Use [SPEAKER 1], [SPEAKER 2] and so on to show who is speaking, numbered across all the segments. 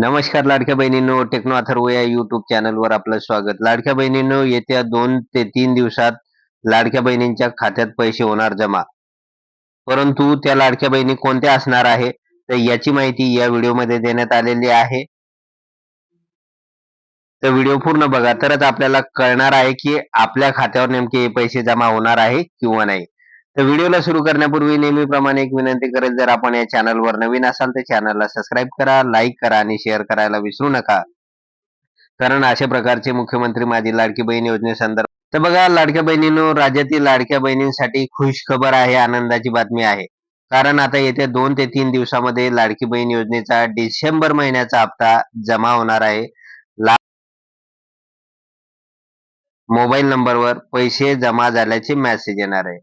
[SPEAKER 1] नमस्कार लाडक्या बहिणींनो टेक्नो अथर्व या युट्यूब चॅनलवर आपलं स्वागत. लाडक्या बहिणींनो येत्या दोन ते तीन दिवसात लाडक्या बहिणींच्या खात्यात पैसे होणार जमा. परंतु त्या लाडक्या बहिणी कोणत्या असणार आहे तर याची माहिती या व्हिडिओमध्ये देण्यात आलेली आहे. तर व्हिडिओ पूर्ण बघा. तरच आपल्याला कळणार आहे की आपल्या खात्यावर नेमके हे पैसे जमा होणार आहे किंवा नाही. तर व्हिडिओला सुरू करण्यापूर्वी नेहमीप्रमाणे एक विनंती करेल जर आपण या चॅनलवर नवीन असाल तर चॅनलला सबस्क्राईब करा लाईक करा आणि शेअर करायला विसरू नका. कारण अशा प्रकारचे मुख्यमंत्री माझी लाडकी बहीण योजनेसंदर्भात तर बघा लाडक्या बहिणींनो राज्यातील लाडक्या बहिणींसाठी खुश खबर आहे आनंदाची बातमी आहे. कारण आता येत्या दोन ते तीन दिवसामध्ये लाडकी बहीण योजनेचा डिसेंबर महिन्याचा हप्ता जमा होणार आहे. मोबाईल नंबरवर पैसे जमा झाल्याचे मेसेज येणार आहे.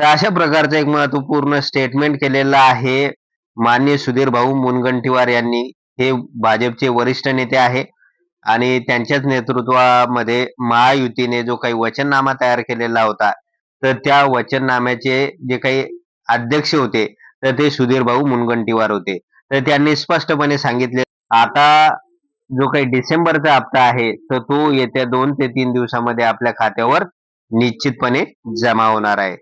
[SPEAKER 1] तर अशा प्रकारचं एक महत्त्वपूर्ण स्टेटमेंट केलेलं आहे माननीय सुधीर भाऊ मुनगंटीवार यांनी. हे भाजपचे वरिष्ठ नेते आहे. आणि त्यांच्याच नेतृत्वामध्ये महायुतीने जो काही वचननामा तयार केलेला होता तर त्या वचननाम्याचे जे काही अध्यक्ष होते तर ते सुधीर भाऊ मुनगंटीवार होते. तर त्यांनी स्पष्टपणे सांगितले आता जो काही डिसेंबरचा हप्ता आहे तर तो येत्या दोन ते तीन दिवसामध्ये आपल्या खात्यावर निश्चितपणे जमा होणार आहे.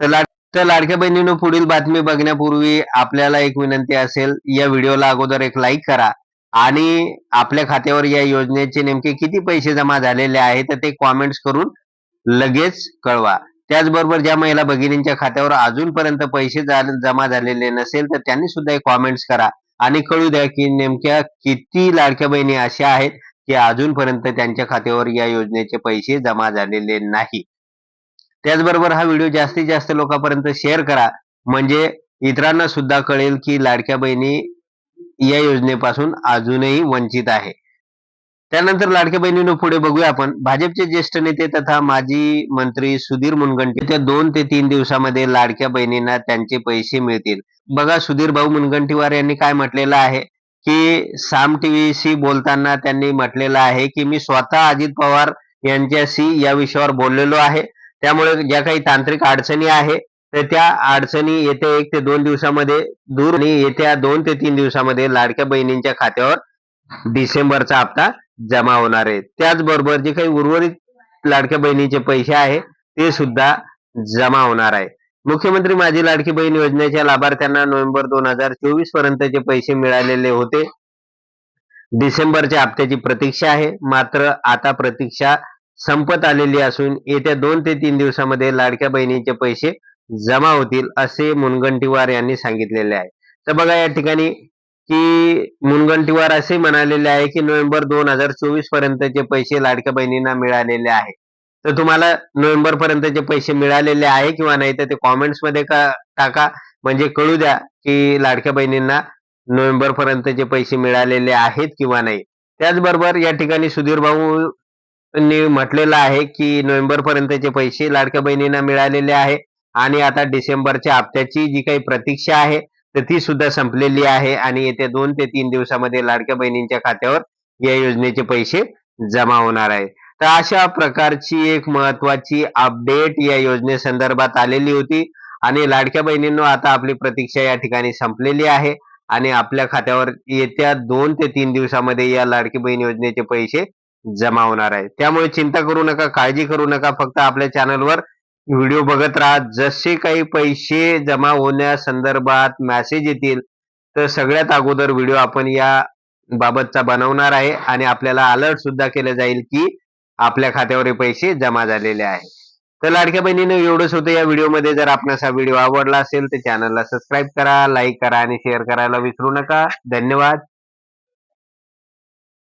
[SPEAKER 1] तर लाड तर लाडक्या बहिणीनं पुढील बातमी बघण्यापूर्वी आपल्याला एक विनंती असेल या व्हिडिओला अगोदर एक लाईक करा आणि आपल्या खात्यावर या योजनेचे नेमके किती पैसे जमा झालेले आहेत तर ते कॉमेंट्स करून लगेच कळवा. त्याचबरोबर ज्या महिला भगिनींच्या खात्यावर अजूनपर्यंत पैसे जमा झालेले नसेल तर त्यांनी सुद्धा एक कॉमेंट्स करा आणि कळू द्या की नेमक्या किती लाडक्या बहिणी अशा आहेत की अजूनपर्यंत त्यांच्या खात्यावर या योजनेचे पैसे जमा झालेले नाही. त्याचबरोबर हा व्हिडिओ जास्तीत जास्त लोकांपर्यंत शेअर करा. म्हणजे इतरांना सुद्धा कळेल की लाडक्या बहिणी या योजनेपासून अजूनही वंचित आहे. त्यानंतर लाडक्या बहिणीनं पुढे बघूया आपण. भाजपचे ज्येष्ठ नेते तथा माजी मंत्री सुधीर मुनगंटी त्या दोन ते तीन दिवसामध्ये लाडक्या बहिणींना त्यांचे पैसे मिळतील. बघा सुधीर भाऊ मुनगंटीवार यांनी काय म्हटलेलं आहे? की साम टीव्हीशी बोलताना त्यांनी म्हटलेलं आहे की मी स्वतः अजित पवार यांच्याशी या विषयावर बोललेलो आहे. त्यामुळे ज्या काही तांत्रिक अडचणी आहे तर त्या अडचणी येत्या एक ते दोन दिवसामध्ये दूर आणि येत्या दोन ते तीन दिवसामध्ये लाडक्या बहिणींच्या खात्यावर डिसेंबरचा हप्ता जमा होणार आहे. त्याचबरोबर जे काही उर्वरित लाडक्या बहिणीचे पैसे आहे ते सुद्धा जमा होणार आहे. मुख्यमंत्री माझी लाडकी बहीण योजनेच्या लाभार्थ्यांना नोव्हेंबर दोन हजार चोवीस पर्यंतचे पैसे मिळालेले होते. डिसेंबरच्या हप्त्याची प्रतीक्षा आहे मात्र आता प्रतीक्षा संपत आलेली असून येत्या दोन ते तीन दिवसामध्ये लाडक्या बहिणीचे पैसे जमा होतील असे मुनगंटीवार यांनी सांगितलेले आहे. तर बघा या ठिकाणी की मुनगंटीवार असे म्हणालेले आहे की नोव्हेंबर दोन हजार चोवीस पर्यंतचे पैसे लाडक्या बहिणींना मिळालेले आहे. तर तुम्हाला नोव्हेंबर पर्यंतचे पैसे मिळालेले आहे किंवा नाही तर ते कॉमेंट्समध्ये का टाका. म्हणजे कळू द्या की लाडक्या बहिणींना नोव्हेंबर पर्यंतचे पैसे मिळालेले आहेत किंवा नाही. त्याचबरोबर या ठिकाणी सुधीर भाऊ म्हटलेलं आहे की नोव्हेंबर पर्यंतचे पैसे लाडक्या बहिणींना मिळालेले आहे आणि आता डिसेंबरच्या हप्त्याची जी काही प्रतीक्षा आहे तर ती सुद्धा संपलेली आहे आणि येत्या दोन ते तीन दिवसामध्ये लाडक्या बहिणींच्या खात्यावर या योजनेचे पैसे जमा होणार आहे. तर अशा प्रकारची एक महत्वाची अपडेट या योजनेसंदर्भात आलेली होती आणि लाडक्या बहिणींनो आता आपली प्रतीक्षा या ठिकाणी संपलेली आहे आणि आपल्या खात्यावर येत्या दोन ते तीन दिवसामध्ये या लाडकी बहीण योजनेचे पैसे जमा होणार आहे. त्यामुळे चिंता करू नका काळजी करू नका. फक्त आपल्या चॅनलवर व्हिडिओ बघत राहा. जसे काही पैसे जमा होण्यासंदर्भात मेसेज येतील तर सगळ्यात अगोदर व्हिडिओ आपण या बाबतचा बनवणार आहे आणि आपल्याला अलर्ट सुद्धा केलं जाईल की आपल्या खात्यावर हे पैसे जमा झालेले आहे. तर लाडक्या बहिणीनं एवढंच होतं या व्हिडिओमध्ये. जर आपणास हा व्हिडिओ आवडला असेल तर चॅनलला सबस्क्राईब करा लाईक करा आणि शेअर करायला विसरू नका. धन्यवाद.